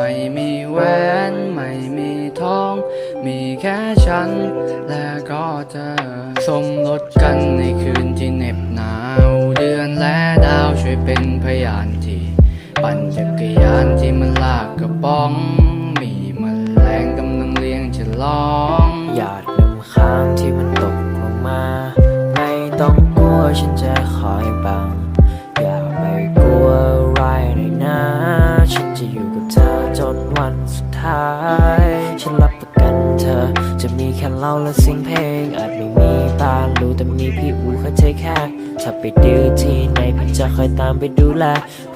ไม่มีแหวนไม่มีทอง มีแค่ฉัน และก็เธอ สมรสกันในคืนที่เหน็บหนาว เดือนและดาวช่วยเป็นพยานที่ ปั่นจักรยานที่มันลากกระป๋อง มีมแมลงกำลังเลี้ยงฉลองหยาด เราและสียงเพลงอาจไม่มีตาลูแต่มีพี่อูเข้าใจแค่ถ้าไปดื้อที่ไหนพี่จะคอยตามไปดูแล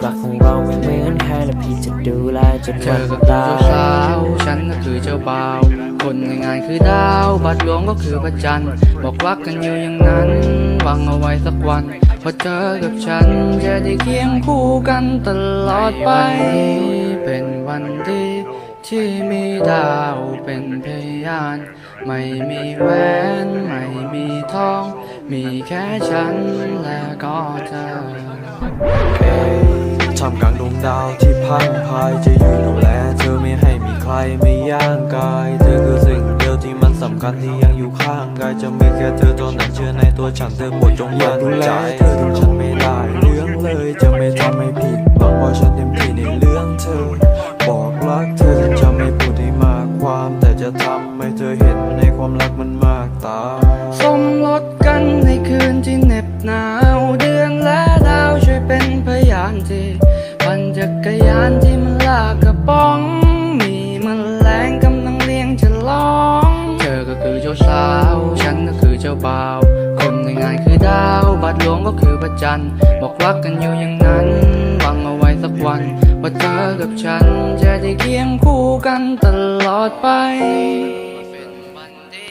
รักของเราไม่เหมือนใครและพี่จะดูแลจนเธอก็คือเจ้าสาวฉันก็คือเจ้าบ่าว คนในงานคือดาว บัตรหลวงก็คือพระจันทร์ บอกรักกันอยู่อย่างนั้นหวังเอาไว้สักวันพอเจอกับฉันจะได้เคียงคู่กันตลอดไป เป็นวันดี ที่มีดาวเป็นพยาน ไม่มีแหวนไม่มีทอง มีแค่ฉันและก็เธอท่ามกลางดวงดาวที่พังพายจะอยู่ดูแลเธอไม่ให้มีใครไม่ย่างกาย เธอคือสิ่งเดียวที่มันสำคัญที่ยังอยู่ข้างกายจะมีแค่เธอเท่านั้นเชื่อในตัวฉันเธอหมดจงอยากดูแลเธอดูฉัน คือพระจันทร์บอกรักกันอยู่อย่างนั้นหวังเอาไว้สักวัน ว่าเธอกับฉันจะได้เคียงคู่กันตลอดไปเป็นวันดี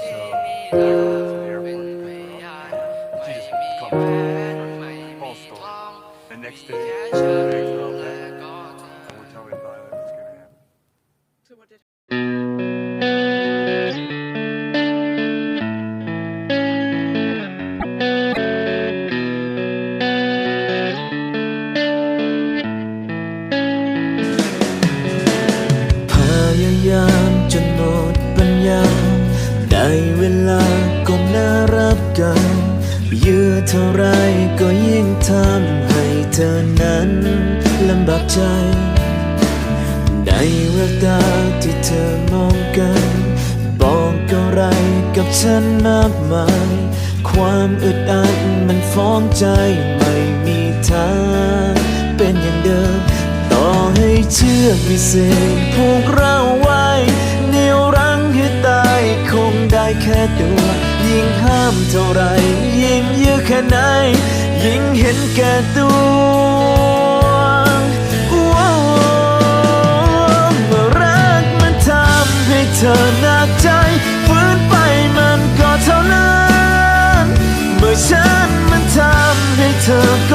ที่มีดาวเป็นพยานไม่มีแหวนไม่มีทอง เธอนั้นลำบากใจ ในแววตาที่เธอมองกัน บอกอะไรกับฉันมากมาย ความอึดอัดมันฟ้องใจไม่มีทางเป็นอย่างเดิม ต่อให้เชือกวิเศษผูกเราไว้เหนียวรั้งให้ตายคงได้แค่ตัว ยิ่งห้ามเท่าไร เห็นแก่ตัวว้าวเมื่อรักมันทำให้เธอหนักใจฟื้นไปมันก็เท่านั้น เมื่อฉันมันทำให้เธอก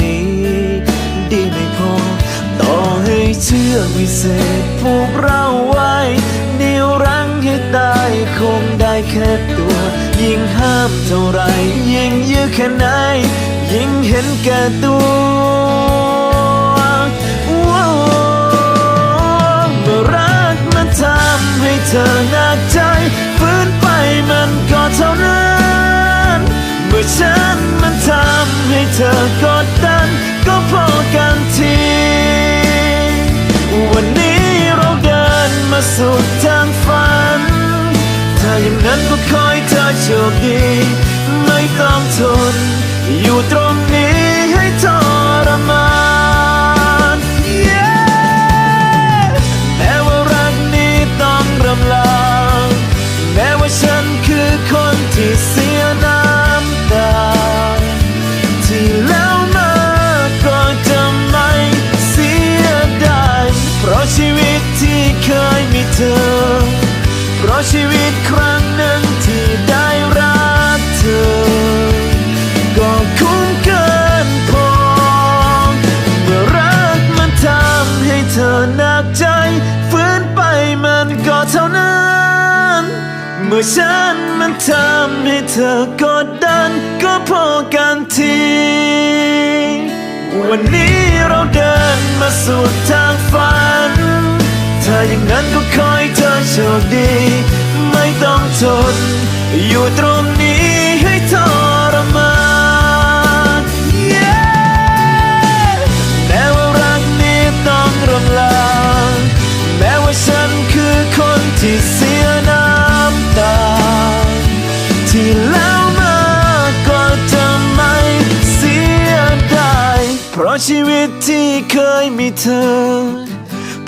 เชื่อวิเศษผูกเราไว้นิ้วรั้งให้ตายคงได้แค่ตัว ยิ่งห้ามเท่าไรยิ่งยื้อแค่ไหน ยิ่งเห็นแก่ตัวว้าเมื่อรักมันทำให้เธอหนักใจฝืนไปมันก็เท่านั้น เมื่อฉันมันทำให้เธอก็ สุดทางฝัน ถ้าอย่างนั้นก็คอยเธอโชคดี ไม่ต้องทนอยู่ตรง ครั้งหนึ่งที่ได้รักเธอ ก็คุ้มเกินพอเมื่อรักมันทำให้เธอหนักใจฟื้นไปมันก็เท่านั้น เมื่อฉันมันทำให้เธอกดดันก็พอกันทีวันนี้เราเดินมาสู่ทางฝัน อย่างนั้นก็ขอให้เธอโชคดี ไม่ต้องทน อยู่ตรงนี้ให้ทรมาน Yeah แม้ว่ารักนี้ต้องรำลาแม้ว่าฉันคือคนที่เสียน้ำตา ที่แล้วมาก็จะไม่เสียดายเพราะชีวิตที่เคยมีเธอ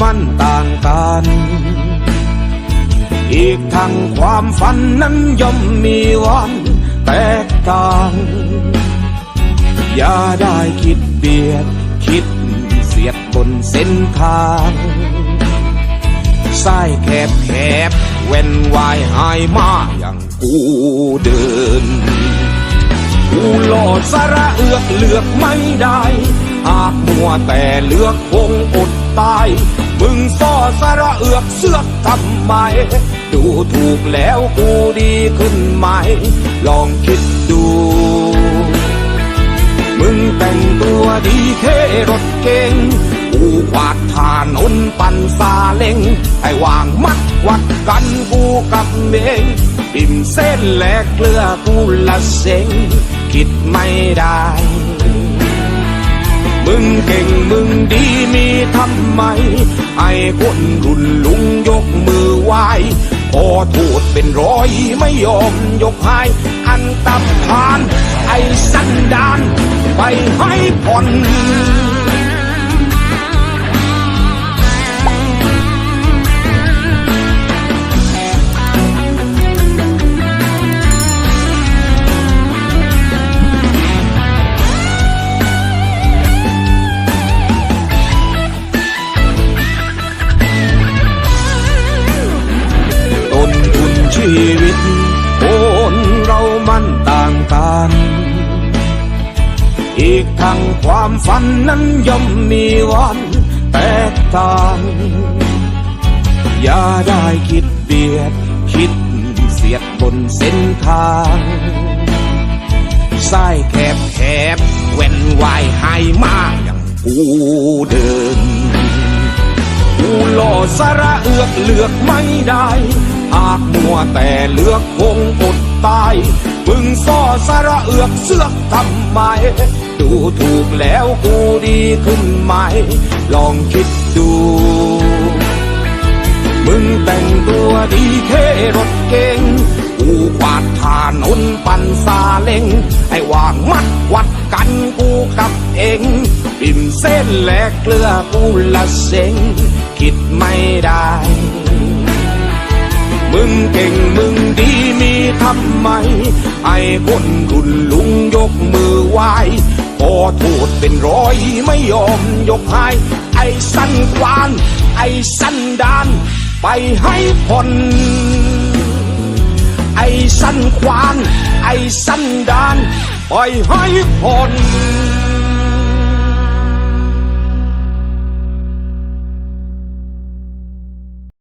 มันต่างกัน อีกทั้งความฝันนั้นย่อมมีวันแตกต่าง อย่าได้คิดเบียด คิดเสียดบนเส้นทางสายแคบแคบเว้นวายหายมาอย่างกูเดิน กูโลดสาระเอือกเลือกไม่ได้ หากมัวแต่เลือกคงอดตาย มึงซ่อสาระเอือกเสือกทำไม ดูถูกแล้วกูดีขึ้นไหม ลองคิดดู มึงแต่งตัวดีเท่รถเก่งกูขวาดทานนปันซาเล็งให้วางมัดวัดกันกูกับเมงปิ่มเส้นแหลกเกลือกูละเซ็งคิดไม่ได้ มึงเก่งมึงดีมีทำไม ไอ้คนรุ่นลุงยกมือไหวพอทูดเป็นร้อยไม่ยอมยกให้อันตับทาน ไอ้สันดาน ไปให้ผ่อน อีกทั้งความฝันนั้นย่อมมีวันแตกต่าง อย่าได้คิดเบียด คิดเสียดบนเส้นทางสายแคบแคบเว้นวายหายมาอย่างกูเดินกูหล่อสาระเอือกเลือกไม่ได้หากมัวแต่เลือกคงอดตายมึงซ่อสาระเอือกเสือกทำไม ดูถูกแล้วกูดีขึ้นไหม ลองคิดดู มึงแต่งตัวดีเท่รถเก่งกูกวาดถานนปันซาเล็งให้วางมัดวัดกันกูกับเองปิ่มเส้นแหลกเกลือกูละเซ็งคิดไม่ได้ มึงเก่งมึงดีมีทำไม ไอ้คนรุ่นลุงยกมือไหว้ อโทษเป็นร้อยไม่ยอมยกให้ไอ้สั้นควาน ไอ้สั้นดาน ไปให้ผ่อนไอ้สั้นควาน ไอ้สั้นดาน ไปให้ผ่อน